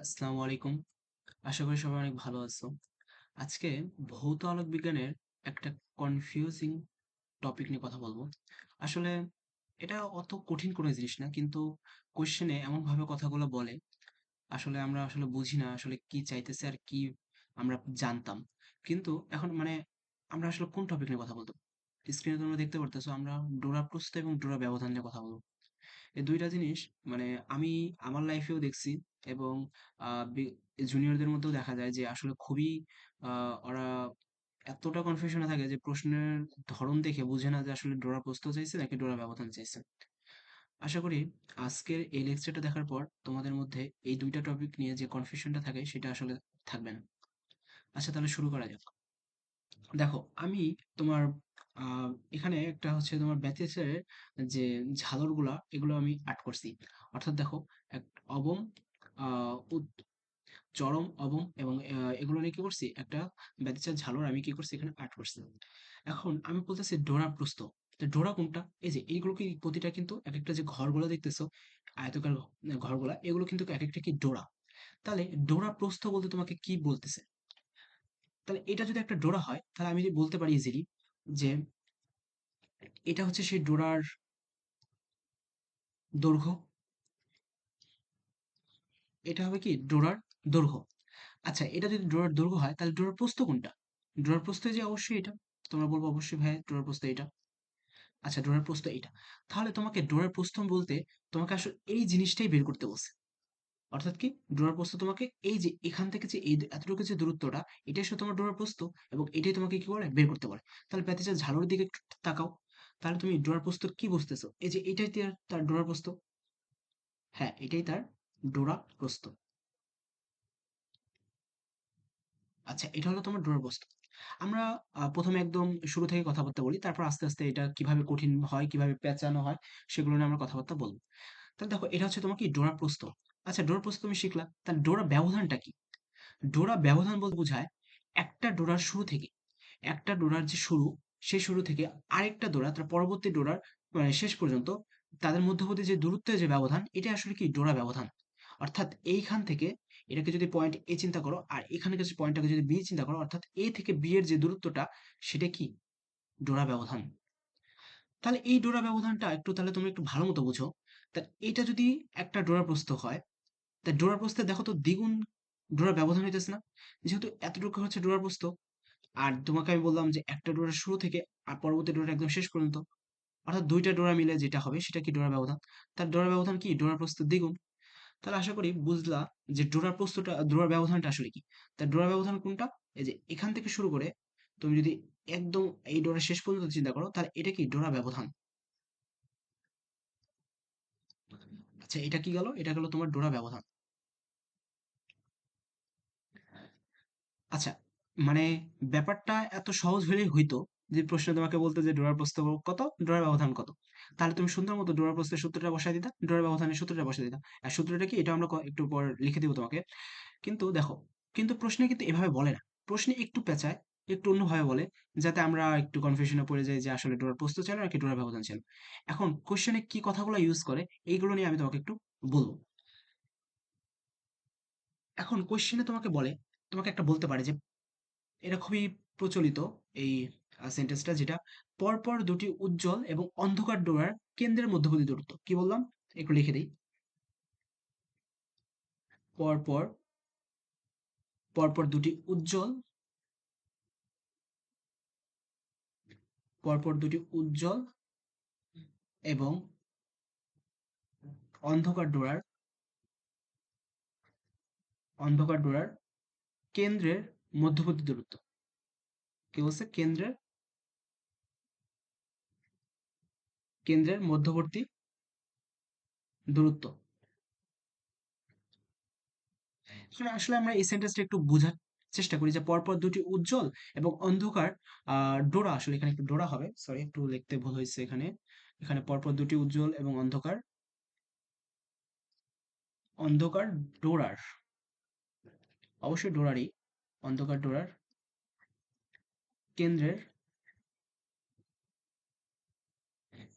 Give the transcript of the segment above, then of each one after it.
আসসালামু আলাইকুম। আশা করি সবাই অনেক ভালো আছো। আজকে ভৌত আলোক বিজ্ঞানের একটা কনফিউজিং টপিক নিয়ে কথা বলব। আসলে এটা অত কঠিন কোনো জিনিস না। কিন্তু কোয়েশ্চেনে এমনভাবে কথাগুলো বলে, আসলে আমরা আসলে বুঝি না আসলে কি চাইতেছে আর কি আমরা জানতাম। কিন্তু এখন মানে আমরা আসলে কোন টপিক নিয়ে কথা বলতে স্ক্রিনে তোমরা দেখতে পারতেছো আমরা ডোরা প্রস্থ এবং ডোরা ব্যবধান নিয়ে কথা বলব। এই দুইটা জিনিস মানে আমি আমার লাইফেও দেখছি এবং আ বি জুনিয়রদের মধ্যেও দেখা যায় যে আসলে খুবই, আ ওরা এতটা কনফিউশন থাকে যে প্রশ্নের ধরন দেখে বুঝে না যে আসলে ডোরা প্রস্থ চাইছে নাকি ডোরা ব্যবধান চাইছে। আশা করি আজকের এই লেকচারটা দেখার পর তোমাদের মধ্যে এই ২ টা টপিক নিয়ে যে কনফিউশনটা থাকে সেটা আসলে থাকবে না। আচ্ছা তাহলে শুরু করা যাক। দেখো, আমি তোমার, আ এখানে একটা হচ্ছে তোমার বেথেসের যে ঝালরগুলা, এগুলো আমি আর্ট করছি। অর্থাৎ দেখো, এক অবম চরম, অবম এবং এগুলো নিয়ে কি করছি? একটা বেতেচার ঝালর আমি কি করছি? এখানে আর্ট করছি। এখন আমি বলতেছি ডোরা প্রস্থ। তো ডোরা কোনটা? এই যে এইগুলো কি প্রতিটা কিন্তু একেকটা যে ঘরগুলা দেখতেছো, আয়তাকার ঘরগুলা এগুলো কিন্তু একেকটা কি ডোরা। তাহলে ডোরা প্রস্থ বলতে তোমাকে কি বলতেছে? তাহলে এটা যদি একটা ডোরা হয়, তাহলে আমি যদি বলতে পারি ইজিলি যে এটা হচ্ছে সেই ডোরার দৈর্ঘ্য। এটা হবে কি ডোরার দৈর্ঘ্য। আচ্ছা এটা যদি ডোরার দৈর্ঘ্য হয় তাহলে ডোরার প্রস্থ কোনটা? ডোরার প্রস্থ যে অবশ্যই এটা। তোমরা বলবে অবশ্যই ভাইয়া ডোরার প্রস্থ এটা। আচ্ছা ডোরার প্রস্থ এইটা। তাহলে তোমাকে ডোরার প্রস্থ বলতে তোমাকে আসলে এই জিনিসটাই বের করতে বলছে। অর্থাৎ কি? ডোরার প্রস্থ তোমাকে এই যে এখান থেকে যে এই এতটুকু যে দূরত্বটা এটাই আসলে তোমার ডোরার প্রস্থ এবং এটাই তোমাকে কি করে বের করতে পারে তাহলে প্যাঁচাটার ঝালরের দিকে একটু তাকাও। তাহলে তুমি ডোরার প্রস্থ কি বুঝতেছো? এই যে এটাই তার ডোরার প্রস্থ। হ্যাঁ, এটাই তার ডোরা প্রস্থ। আচ্ছা এটা হলো তোমার ডোরার প্রস্থ। আমরা ১ম একদম শুরু থেকে কথাবার্তা বলি। তারপর আস্তে, আস্তে এটা কীভাবে কঠিন হয়, কীভাবে পেঁচানো হয় সেগুলো নিয়ে আমরা কথাবার্তা বলব তাহলে দেখো এটা হচ্ছে তোমার কি ডোরা প্রস্থ। আচ্ছা ডোরা প্রস্থ তুমি শিখলা। তাহলে ডোরা ব্যবধানটা কি? ডোরা ব্যবধান বলতে বোঝায় একটা ডোরার শুরু থেকে, একটা ডোরার যে শুরু, সেই শুরু থেকে আরেকটা ডোরা তার পরবর্তী ডোরার মানে শেষ পর্যন্ত তাদের মধ্যবর্তী যে দূরত্বের যে ব্যবধান, এটা আসলে কি ডোরা ব্যবধান। অর্থাৎ এইখান থেকে এটাকে যদি পয়েন্ট A চিন্তা করো আর এখানকার যে পয়েন্টটাকে যদি B চিন্তা করো অর্থাৎ A থেকে B এর যে দূরত্বটা সেটা কি? ডোরা ব্যবধান। তাহলে এই ডোরা ব্যবধানটা একটু তাহলে তুমি একটু ভালো মতো বুঝো। তা এইটা যদি একটা ডোরা প্রস্থ হয়, তা ডোরা প্রস্থে দেখো তো দ্বিগুণ ডোরা ব্যবধান হইতেছে না? যেহেতু এতটুকু হচ্ছে ডোরা প্রস্থ আর তোমাকে আমি বললাম যে একটা ডোরা শুরু থেকে আর পরবর্তী ডোরা একদম শেষ পর্যন্ত। অর্থাৎ দুইটা ডোরা মিলে যেটা হবে সেটা কি ডোরা ব্যবধান। তার ডোরা ব্যবধান কি? ডোরা প্রস্থের দ্বিগুণ। তাহলে আশা করি বুঝলা যে ডোরা প্রস্থটা ডোরা ব্যবধানটা আসলে কি? তা ডোরা ব্যবধান কোনটা? এই যে এখান থেকে শুরু করে তুমি যদি একদম এই ডোরার শেষ পর্যন্ত চিন্তা করো, তাহলে এটা কি ডোরা ব্যবধান। আচ্ছা এটা কি গেল? এটা গেল তোমার ডোরা ব্যবধান। আচ্ছা মানে ব্যাপারটা এত সহজ হলেই হইতো যে প্রশ্নে তোমাকে বলতো যে ডোরার প্রস্থ কত? ডোরার ব্যবধান কত? তাহলে তুমি সুন্দর মতো ডোরার প্রস্থের সূত্রটা বসায় দিতা, ডোরার ব্যবধানের সূত্রটা বসায় দিতা। আর সূত্রটা কি? এটা আমরা একটু পর লিখে দিব তোমাকে। কিন্তু দেখো, কিন্তু প্রশ্নে কিন্তু এভাবে বলে না। প্রশ্নে একটু পেঁচায়, একটু অন্যভাবে বলে, যাতে আমরা একটু কনফিউশন পড়ে যাই যে আসলে ডোরার প্রস্থ ছিল নাকি ডোরার ব্যবধান ছিল। এখন কোয়েশ্চেন এ কি কথাগুলো ইউজ করে এইগুলো নিয়ে আমি তোমাকে একটু বলব এখন কোয়েশ্চেন এ তোমাকে বলে, তোমাকে একটা বলতে পারে যে এটা খুবই প্রচলিত এই সেন্টেন্সটা যেটা পরপর দুটি উজ্জ্বল এবং অন্ধকার ডোরার কেন্দ্রের মধ্যবর্তী দূরত্ব। কি বললাম? একটু লিখে দিই পরপর, পরপর দুটি উজ্জ্বল পরপর দুটি উজ্জ্বল এবং অন্ধকার ডোরার অন্ধকার ডোরার কেন্দ্রের মধ্যবর্তী দূরত্ব। কি বলছে? কেন্দ্রের কেন্দ্রের মধ্যবর্তী দূরত্ব। আসলে আমরা এই সেন্টেন্সটা একটু বোঝার চেষ্টা করি যে পরপর দুটি উজ্জ্বল এবং অন্ধকার ডোরা, আসলে এখানে একটু ডোরা হবে। সরি একটু লিখতে ভুল হয়েছে এখানে। এখানে পরপর দুটি উজ্জ্বল এবং অন্ধকার অন্ধকার ডোরার, অবশ্যই ডোরারই, অন্ধকার ডোরার কেন্দ্রের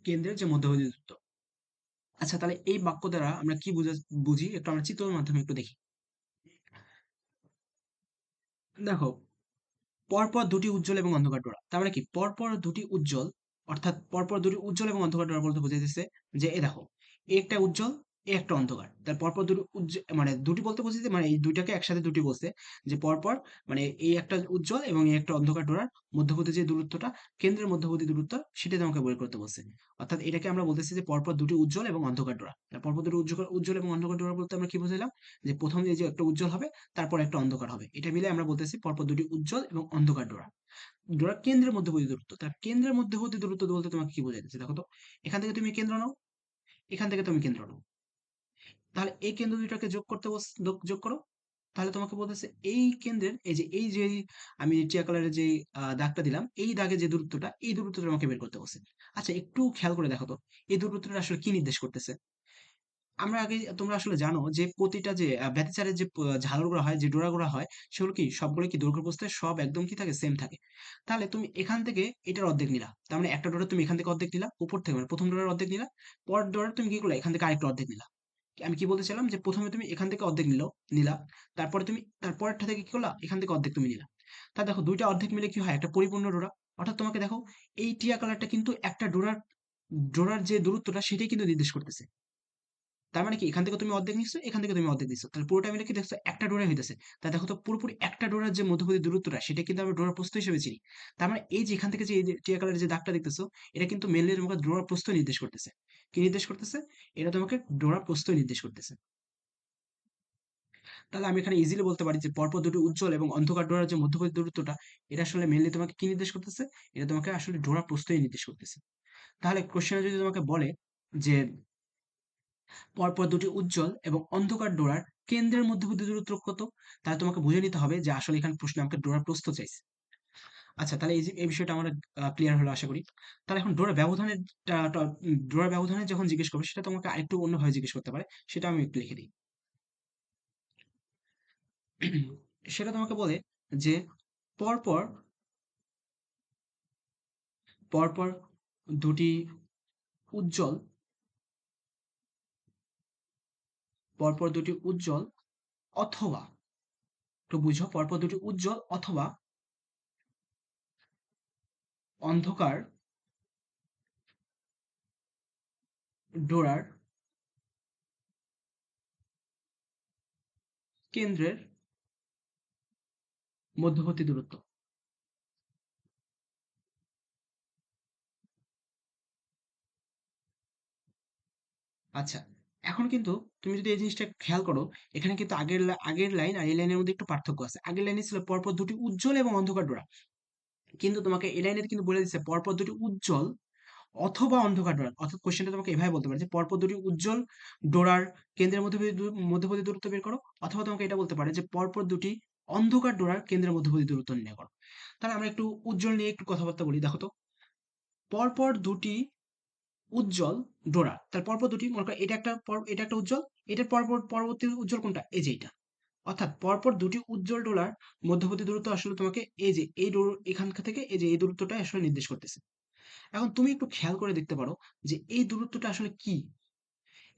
কেন্দ্রের যে মধ্যবর্তী দূরত্ব। আচ্ছা তাহলে এই বাক্য দ্বারা আমরা কি বুঝি একটু আমরা চিত্রের মাধ্যমে একটু দেখি। দেখো, পরপর দুটি উজ্জ্বল এবং অন্ধকার ডোরা। তার মানে কি? পরপর দুটি উজ্জ্বল, অর্থাৎ পরপর দুটি উজ্জ্বল এবং অন্ধকার ডোরা বলতে বোঝাইতেছে যে, এ দেখো একটা উজ্জ্বল একটা অন্ধকার। তার পরপর দুটি মানে দুটি বলতে বোঝাইছে মানে এই দুইটাকে একসাথে দুটি বলছে যে, পরপর মানে এই একটা উজ্জ্বল এবং এই একটা অন্ধকার ডোরার মধ্যবর্তী যে দূরত্বটা, কেন্দ্রের মধ্যবর্তী দূরত্ব সেটা তোমাকে বের করতে বলছে। অর্থাৎ এটাকে আমরা বলতেছি যে, পরপর দুটি উজ্জ্বল এবং অন্ধকার ডোরা। পরপর দুটি উজ্জ্বল উজ্জ্বল এবং অন্ধকার ডোরা বলতে আমরা কি বুঝাইলাম যে প্রথম যে যে একটা উজ্জ্বল হবে, তারপর একটা অন্ধকার হবে। এটা মিলে আমরা বলতেছি পরপর দুটি উজ্জ্বল এবং অন্ধকার ডোরা। ডোরা কেন্দ্রের মধ্যবর্তী দূরত্ব। তার কেন্দ্রের মধ্যবর্তী দূরত্ব বলতে তোমাকে কি বোঝাইতেছে দেখো তো, এখান থেকে তুমি কেন্দ্র নাও। এখান থেকে তুমি কেন্দ্র নাও। তাহলে এই কেন্দ্র দুইটাকে যোগ করতে বস- যোগ করো। তাহলে তোমাকে বলতেছে এই কেন্দ্রের এই যে এই যে আমি টিয়া কালারের যে দাগটা দিলাম এই দাগে যে দূরত্বটা এই দূরত্বটা আমাকে বের করতে বলছে। আচ্ছা একটু খেয়াল করে দেখো তো এই দূরত্বটা আসলে কি নির্দেশ করতেছে? আমরা আগে তোমরা আসলে জানো যে প্রতিটা যে আহ, ব্যতিচারের যে ঝালরগুলো হয় যে ডোরা ডোরাগুলো হয় সেগুলো কি সবগুলো কি দৈর্ঘ্য প্রস্থে সব একদম কি থাকে? সেম থাকে। তাহলে তুমি এখান থেকে এটার অর্ধেক নিলা। তার মানে একটা ডোরা তুমি এখান থেকে অর্ধেক নিলা উপর থেকে মানে প্রথম ডোরার অর্ধেক নিলা পর ডোরার তুমি কি করলা? এখান থেকে আরেকটা অর্ধেক নিলা। আমি কি বলতেছিলাম যে প্রথমে তুমি এখান থেকে অর্ধেক নিল, নিলা। তারপরে তুমি তারপরটা থেকে কি করলা? এখান থেকে অর্ধেক তুমি নিলা। তা দেখো, দুইটা অর্ধেক মিলে কি হয়? একটা পরিপূর্ণ ডোরা। অর্থাৎ তোমাকে দেখো, এই টিয়া কালারটা কিন্তু একটা ডোরার ডোরার যে দূরত্বটা, সেটাই কিন্তু নির্দেশ করতেছে। তার মানে কি? এখান থেকে তুমি অর্ধেক নিচ্ছ এখান থেকে তুমি অর্ধেক দিচ্ছ তাহলে পুরোটা মিলে কি দেখছ, একটা ডোরা হইতেছে। তা দেখো তো পুরোপুরি একটা ডোরার যে মধ্যবর্তী দূরত্বটা, সেটা কিন্তু আমরা ডোরার প্রস্থ হিসেবে চিনি। তার মানে এই যে এখান থেকে যে টিয়া কালারের যে দাগটা দেখতেছো, এটা কিন্তু মেনলি তোমাকে ডোরার প্রস্থ নির্দেশ করতেছে। কি নির্দেশ করতেছে? এটা তোমাকে ডোরার প্রস্থ নির্দেশ করতেছে। তাহলে আমি এখানে ইজিলি বলতে পারি যে পরপর দুটি উজ্জ্বল এবং অন্ধকার ডোরার যে মধ্যবর্তী দূরত্বটা, এটা আসলে মেনলি তোমাকে কি নির্দেশ করতেছে? এটা তোমাকে আসলে ডোরার প্রস্থই নির্দেশ করতেছে। তাহলে কোশ্চেনে যদি তোমাকে বলে যে পরপর দুটি উজ্জ্বল এবং অন্ধকার ডোরার কেন্দ্রের মধ্যবর্তী দূরত্ব কত তাহলে তোমাকে বুঝে নিতে হবে যে আসলে এখানে প্রশ্নে আমাকে ডোরার প্রস্থ চাইছে। আচ্ছা তাহলে এই এই বিষয়টা আমার ক্লিয়ার হলো আশা করি। তাহলে এখন ডোরা ব্যবধানের ডোরা ব্যবধানের যখন জিজ্ঞেস করবে, সেটা তোমাকে আরেকটু অন্যভাবে জিজ্ঞেস করতে পারে। সেটা আমি একটু লিখে দিই। সেটা তোমাকে বলে যে পরপর পরপর দুটি উজ্জ্বল পরপর দুটি উজ্জ্বল অথবা। একটু বুঝো, পরপর দুটি উজ্জ্বল অথবা অন্ধকার ডোরার কেন্দ্রের মধ্যবর্তী দূরত্ব। আচ্ছা। এখন কিন্তু তুমি যদি এই জিনিসটা খেয়াল করো, এখানে কিন্তু আগের আগের লাইন আর এই লাইনের মধ্যে একটু পার্থক্য আছে। আগের লাইনে ছিল পরপর দুটি উজ্জ্বল এবং অন্ধকার ডোরা। কিন্তু তোমাকে এই লাইনে কিন্তু বলে দিচ্ছে পরপর দুটি উজ্জ্বল অথবা অন্ধকার ডোরা। অর্থাৎ কোশ্চেনটা তোমাকে এভাবে বলতে পারে যে পরপর দুটি উজ্জ্বল ডোরার কেন্দ্রের দূর- মধ্যবর্তী দূরত্ব বের করো অথবা তোমাকে এটা বলতে পারে যে পরপর দুটি অন্ধকার ডোরার কেন্দ্রের মধ্যবর্তী দূরত্ব নির্ণয় করো। তাহলে আমরা একটু উজ্জ্বল নিয়ে একটু কথাবার্তা বলি। দেখো তো, পরপর দুটি উজ্জ্বল ডোরা। তার পরপর দুটি, মনে করো এটা একটা এটা একটা উজ্জ্বল, এটার পরপর, পরবর্তী উজ্জ্বল কোনটা? এই যে এটা অর্থাৎ পরপর দুটি উজ্জ্বল ডোলার মধ্যবর্তী দূরত্ব আসলে তোমাকে এই যে এই দূর, এখান থেকে এই যে এই দূরত্বটা আসলে নির্দেশ করতেছে। এখন তুমি একটু খেয়াল করে দেখতে পারো যে এই দূরত্বটা আসলে কি?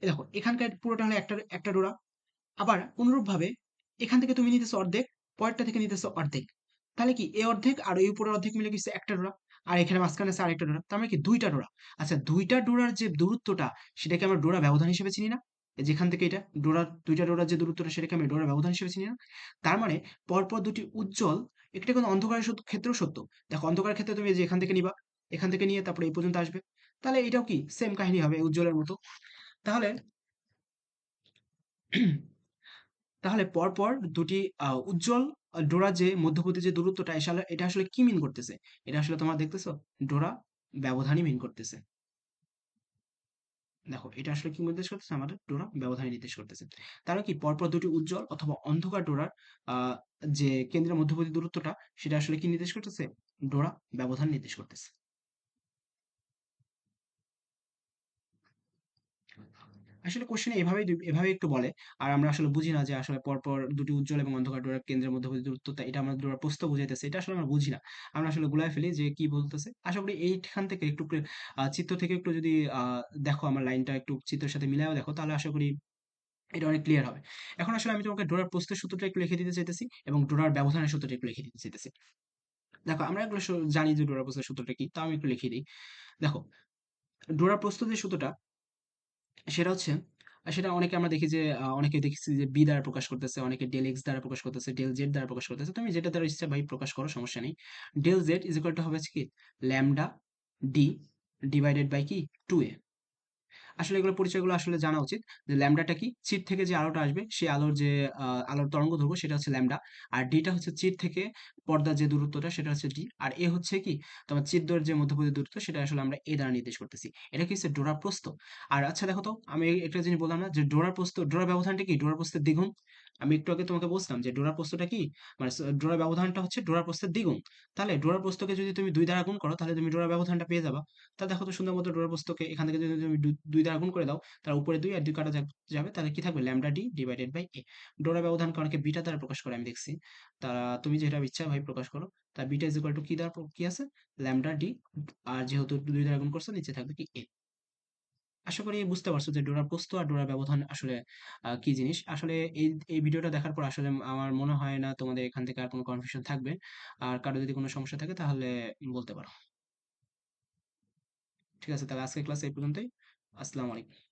দেখো, এখানকার পুরোটা হলো একটা একটা ডোরা। আবার অনুরূপভাবে এখান থেকে তুমি নিতেছো অর্ধেক, পরেরটা থেকে নিতেছো অর্ধেক। তাহলে কি এই অর্ধেক আর এই উপরের অর্ধেক মিলে কিছু একটা ডোরা? আর এখানে মাঝখানে আছে আরেকটা ডোরা। তার মানে কি দুইটা ডোরা। আচ্ছা দুইটা ডোরার যে দূরত্বটা, সেটাকে আমরা ডোরা ব্যবধান হিসেবে চিনি না? যেখান থেকে এটা, ডোরা, দুইটা ডোরার যে দূরত্বটা, সেটাকে আমি ডোরা ব্যবধান হিসেবে চিনি না। তার মানে পরপর দুটি উজ্জ্বল, এটা কিন্তু অন্ধকারের ক্ষেত্রেও সত্য। দেখো, অন্ধকারের ক্ষেত্রে তুমি যে এখান থেকে নিবা, এখান থেকে নিয়ে তারপরে এই পর্যন্ত আসবে। তাহলে এটাও কি সেম কাহিনী হবে, উজ্জ্বলের মতো। তাহলে তাহলে পরপর দুটি উজ্জ্বল ডোরা যে মধ্যবর্তী যে দূরত্বটা, এসে এটা আসলে কি মিন করতেছে? এটা আসলে তোমার দেখতেছো? ডোরা ব্যবধানই মিন করতেছে। দেখো, এটা আসলে কি নির্দেশ করতেছে? আমাদের ডোরা ব্যবধানে নির্দেশ করতেছে। তারা কি পরপর দুটি উজ্জ্বল অথবা অন্ধকার ডোরার যে কেন্দ্রের মধ্যবর্তী দূরত্বটা, সেটা আসলে কি নির্দেশ করতেছে? ডোরা ব্যবধান নির্দেশ করতেছে। আসলে কোশ্চেন এভাবেই দুই- এভাবে একটু বলে আর আমরা আসলে বুঝি না যে আসলে পরপর দুটি উজ্জ্বল এবং অন্ধকার ডোরার কেন্দ্রের মধ্যবর্তী দূরত্বটা এটা আমাদের ডোরার প্রস্থ বুঝাইতেছে এটা আসলে আমরা বুঝি না আমরা আসলে গুলাই ফেলি যে কি বলতেছে আশা করি এইখান থেকে একটু চিত্র থেকে একটু যদি দেখো আমার লাইনটা একটু চিত্রের সাথে মিলায়ও দেখো তাহলে আশা করি এটা অনেক ক্লিয়ার হবে। এখন আসলে আমি তোমাকে ডোরার প্রস্থের সূত্রটা একটু লিখে দিতে চাইতেছি এবং ডোরার ব্যবধানের সূত্রটা একটু লিখে দিতে চাইতেছি। দেখো আমরা এগুলো জানি যে ডোরার প্রস্থের সূত্রটা কি। তাও আমি একটু লিখে দিই। দেখো, ডোরার প্রস্থ যে সূত্রটা সেটা হচ্ছে সেটা অনেকে আমরা দেখি যে অনেকে দেখেছি যে বি দ্বারা প্রকাশ করতেছে, অনেকে ডেল এক্স দ্বারা প্রকাশ করতেছে, ডেল জেড দ্বারা প্রকাশ করতেছে। তুমি যেটা দ্বারা ইচ্ছা ভাই প্রকাশ করো সমস্যা নেই। Del Z is equal to হবে কি ল্যামডা ডি ডিভাইডেড বাই কি 2a আসলে এগুলো পরিচয়গুলো আসলে জানা উচিত। যে ল্যামডাটা কি? চিট থেকে যে আলোটা আসবে সেই আলোর যে আলোর তরঙ্গ দৈর্ঘ্য, সেটা হচ্ছে ল্যামডা। আর ডিটা হচ্ছে চিট থেকে পর্দার যে দূরত্বটা, সেটা হচ্ছে ডি। আর এ হচ্ছে কি? তোমার চিরদ্বয়ের যে মধ্যবর্তী দূরত্ব, সেটা আসলে আমরা এ দ্বারা নির্দেশ করতেছি। এটা কি হচ্ছে ডোরা প্রস্ত আর আচ্ছা দেখো তো, আমি একটা জিনিস বললাম না যে ডোরা প্রস্ত ডোরা ব্যবধানটা কি? ডোরা প্রস্থের দ্বিগুণ। আমি একটু আগে তোমাকে বলছিলাম যে ডোরার প্রস্থটা কি? মানে ডোরার ব্যবধানটা হচ্ছে ডোরা প্রস্থের দ্বিগুণ। তাহলে ডোরার প্রস্থকে যদি তুমি দুই দ্বারা গুণ করো, তাহলে তুমি ডোরার ব্যবধানটা পেয়ে যাবা। তা দেখো তো সুন্দর মতো ডোরার প্রস্থকে এখান থেকে যদি তুমি দুই দ্বারা গুণ করে দাও তার উপরে দুই আর দুই কাটা যাবে, তাহলে কি থাকবে? Lambda d divided by a. ডোরা ব্যবধানকে অনেকে বিটা দ্বারা প্রকাশ করে, আমি দেখছি। তারা তুমি যেটা ইচ্ছা ভাই প্রকাশ করো। তা বিটা ইজ ইকুয়াল টু কি দ্বারা, কি আছে? ল্যামডা ডি আর যেহেতু দুই দ্বারা গুণ করছ, নিচে থাকবে কি? এ। আশা করি বুঝতে পারছ যে ডোরার প্রস্থ আর ডোরার ব্যবধান আসলে কি জিনিস? আসলে এই এই ভিডিওটা দেখার পর আসলে আমার মনে হয় না তোমাদের এখান থেকে আর কোনো কনফিউশন থাকবে। আর কারও যদি কোনো সমস্যা থাকে তাহলে বলতে পারো। ঠিক আছে, তাহলে আজকে ক্লাস এই পর্যন্তই। আসসালামু আলাইকুম।